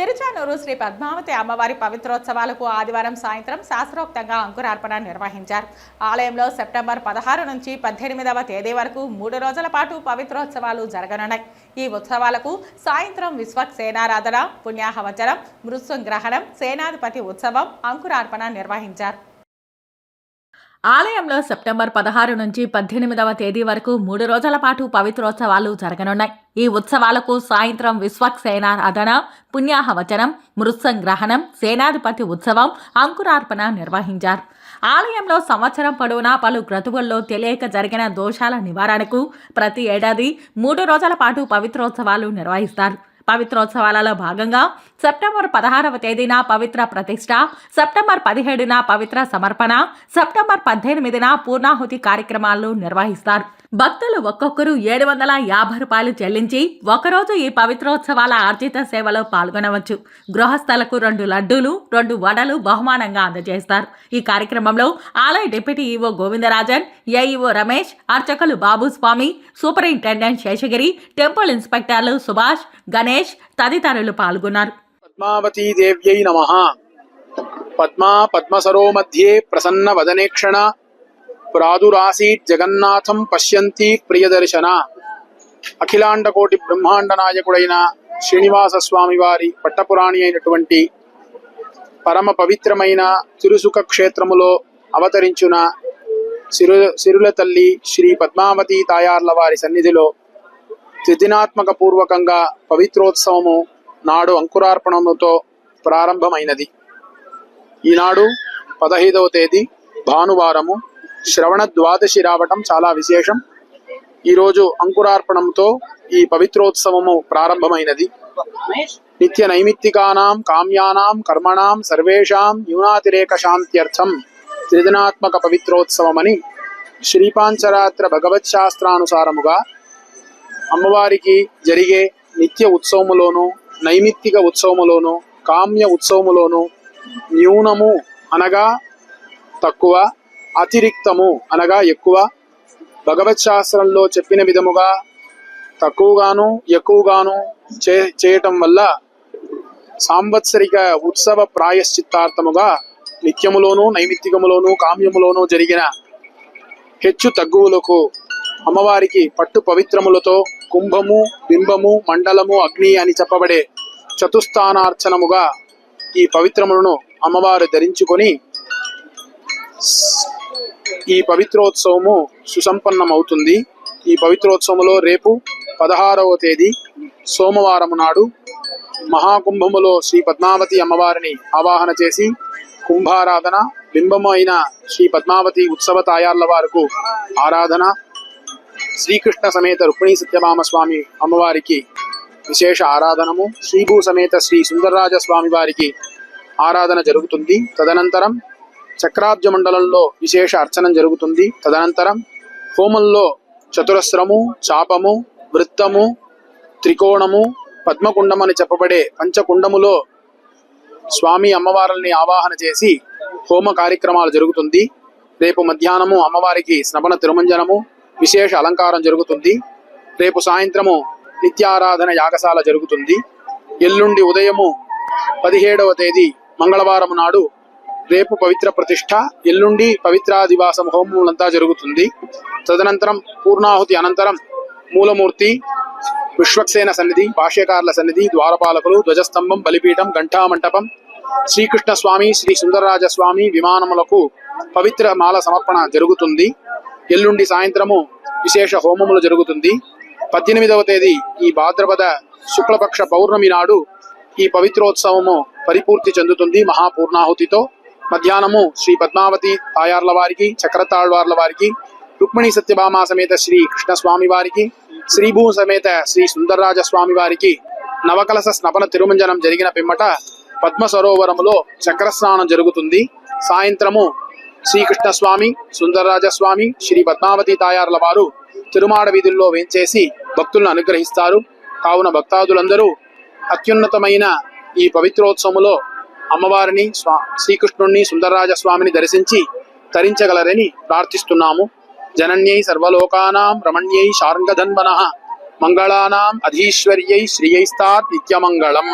తిరుచానూరు శ్రీ పద్మావతి అమ్మవారి పవిత్రోత్సవాలకు ఆదివారం సాయంత్రం శాస్త్రోక్తంగా అంకురార్పణ నిర్వహించారు. ఆలయంలో సెప్టెంబర్ పదహారు నుంచి పద్దెనిమిదవ తేదీ వరకు మూడు రోజుల పాటు పవిత్రోత్సవాలు జరగనున్నాయి. ఈ ఉత్సవాలకు సాయంత్రం విశ్వక్ సేనారాధన పుణ్యాహవచనం మృత్యుంగ్రహణం సేనాధిపతి ఉత్సవం అంకురార్పణ నిర్వహించారు. ఆలయంలో సెప్టెంబర్ పదహారు నుంచి పద్దెనిమిదవ తేదీ వరకు మూడు రోజుల పాటు పవిత్రోత్సవాలు జరగనున్నాయి. ఈ ఉత్సవాలకు సాయంత్రం విశ్వక్సేనా అదన పుణ్యాహవచనం మృత్సంగ్రహణం సేనాధిపతి ఉత్సవం అంకురార్పణ నిర్వహించారు. ఆలయంలో సంవత్సరం పొడవునా పలు క్రతువుల్లో తెలియక జరిగిన దోషాల నివారణకు ప్రతి ఏడాది మూడు రోజుల పాటు పవిత్రోత్సవాలు నిర్వహిస్తారు. పవిత్రోత్సవాలలో భాగంగా సెప్టెంబర్ పదహారవ తేదీన పవిత్ర ప్రతిష్ట సెప్టెంబర్ పదిహేడున పవిత్ర సమర్పణ సెప్టెంబర్ పద్దెనిమిదిన పూర్ణాహుతి కార్యక్రమాలు నిర్వహిస్తారు. భక్తులు ఒక్కొక్కరు ఏడు వందల యాభై రూపాయలు చెల్లించి ఒకరోజు ఈ పవిత్రోత్సవాల ఆర్జిత సేవలో పాల్గొనవచ్చు. గృహస్థలకు రెండు లడ్డూలు రెండు వడలు బహుమానంగా అందజేస్తారు. ఈ కార్యక్రమంలో ఆలయ deputy EO Govindarajan AEO Ramesh అర్చకులు బాబు స్వామి సూపరింటెండెంట్ శేషగిరి టెంపుల్ ఇన్స్పెక్టర్లు సుభాష్ గణేష్ తదితరులు పాల్గొన్నారు. పద్మావతీ దేవ్యై నమ. పద్మా పద్మసరో మధ్యే ప్రసన్న వదనేక్షణ ప్రాదురాసీత్ జగన్నాథం పశ్యంతి ప్రియదర్శన. అఖిలాండకోటి బ్రహ్మాండ నాయకుడైన శ్రీనివాస స్వామి వారి పట్టపురాణి అయినటువంటి పరమ పవిత్రమైన తిరుసుఖ క్షేత్రములో అవతరించిన సిరు సిరుల తల్లి శ్రీ పద్మావతి తాయార్ల వారి సన్నిధిలో త్రిదినాత్మక పూర్వకంగా పవిత్రోత్సవము నాడు అంకురార్పణముతో ప్రారంభమైనది. ఈనాడు పదహైదవ తేదీ భానువారము. శ్రవణ ద్వాదశి రావటం చాలా విశేషం. ఈరోజు అంకురార్పణంతో ఈ పవిత్రోత్సవము ప్రారంభమైనది. నిత్య నైమిత్తికానాం కామ్యానాం కర్మణాం సర్వేషాం న్యూనాతిరేక శాంత్యర్థం త్రిదినాత్మక పవిత్రోత్సవమని శ్రీపాంచరాత్ర భగవత్ శాస్త్రానుసారముగా అమ్మవారికి జరిగే నిత్య ఉత్సవములోను నైమిత్తిక ఉత్సవములోను కామ్య ఉత్సవములోను న్యూనము అనగా తక్కువ అతిరిక్తము అనగా ఎక్కువ. భగవత్ శాస్త్రంలో చెప్పిన విధముగా తక్కువగాను ఎక్కువగాను చే చేయటం వల్ల సాంవత్సరిక ఉత్సవ ప్రాయశ్చిత్తార్థముగా నిత్యములోను నైమిత్తికములోను కామ్యములోను జరిగిన హెచ్చు తగ్గువులకు అమ్మవారికి పట్టు పవిత్రములతో కుంభము బింబము మండలము అగ్ని అని చెప్పబడే చతుస్థానార్చనముగా ఈ పవిత్రములను అమ్మవారు ధరించుకొని ఈ పవిత్రోత్సవము సుసంపన్నమవుతుంది. ఈ పవిత్రోత్సవంలో రేపు పదహారవ తేదీ సోమవారం నాడు మహాకుంభములో శ్రీ పద్మావతి అమ్మవారిని ఆవాహన చేసి కుంభారాధన బింబమైన అయిన శ్రీ పద్మావతి ఉత్సవ తాయార్ల వారకు ఆరాధన శ్రీకృష్ణ సమేత రుక్మిణీ సత్యభామ స్వామి అమ్మవారికి విశేష ఆరాధనము శ్రీభూ సమేత శ్రీ సుందరరాజ స్వామి వారికి ఆరాధన జరుగుతుంది. తదనంతరం చక్రాబ్జ మండలంలో విశేష అర్చనం జరుగుతుంది. తదనంతరం హోమంలో చతురస్రము చాపము వృత్తము త్రికోణము పద్మకుండం అని చెప్పబడే పంచకుండములో స్వామి అమ్మవారిని ఆవాహన చేసి హోమ కార్యక్రమాలు జరుగుతుంది. రేపు మధ్యాహ్నము అమ్మవారికి స్నపన తిరుమంజనము విశేష అలంకారం జరుగుతుంది. రేపు సాయంత్రము నిత్యారాధన యాగశాల జరుగుతుంది. ఎల్లుండి ఉదయము పదిహేడవ తేదీ మంగళవారం నాడు రేపు పవిత్ర ప్రతిష్ట ఎల్లుండి పవిత్రాదివాసం హోమములంతా జరుగుతుంది. తదనంతరం పూర్ణాహుతి అనంతరం మూలమూర్తి విశ్వక్సేన సన్నిధి భాష్యకారుల సన్నిధి ద్వారపాలకులు ధ్వజస్తంభం బలిపీఠం ఘంటామంటపం శ్రీకృష్ణ స్వామి శ్రీ సుందరరాజ స్వామి విమానములకు పవిత్ర మాల సమర్పణ జరుగుతుంది. ఎల్లుండి సాయంత్రము విశేష హోమములు జరుగుతుంది. పద్దెనిమిదవ తేదీ ఈ భాద్రపద శుక్లపక్ష పౌర్ణమి నాడు ఈ పవిత్రోత్సవము పరిపూర్తి చెందుతుంది మహాపూర్ణాహుతితో. మధ్యాహ్నము శ్రీ పద్మావతి తాయార్ల వారికి చక్రతాళ్వార్ల వారికి రుక్మిణి సత్యభామ సమేత శ్రీ కృష్ణ స్వామి వారికి శ్రీభూ సమేత శ్రీ సుందరరాజ స్వామి వారికి నవకలస స్నపన తిరుమంజనం జరిగిన పిమ్మట పద్మ సరోవరములో చక్రస్నానం జరుగుతుంది. సాయంత్రము శ్రీకృష్ణ స్వామి సుందరరాజ స్వామి శ్రీ పద్మావతి తాయార్ల వారు తిరుమాడ వీధుల్లో వేంచేసి భక్తులను అనుగ్రహిస్తారు. కావున భక్తాదులందరూ అత్యున్నతమైన ఈ పవిత్రోత్సవములో అమ్మవారిని స్వా శ్రీకృష్ణుణ్ణి సుందరరాజస్వామిని దర్శించి తరించగలరని ప్రార్థిస్తున్నాము. జనన్యై సర్వలోకానాం రమణ్యై శార్ంగధన్వన. మంగళానాం అధీశ్వర్యై శ్రియైస్తాత్ నిత్యమంగళం.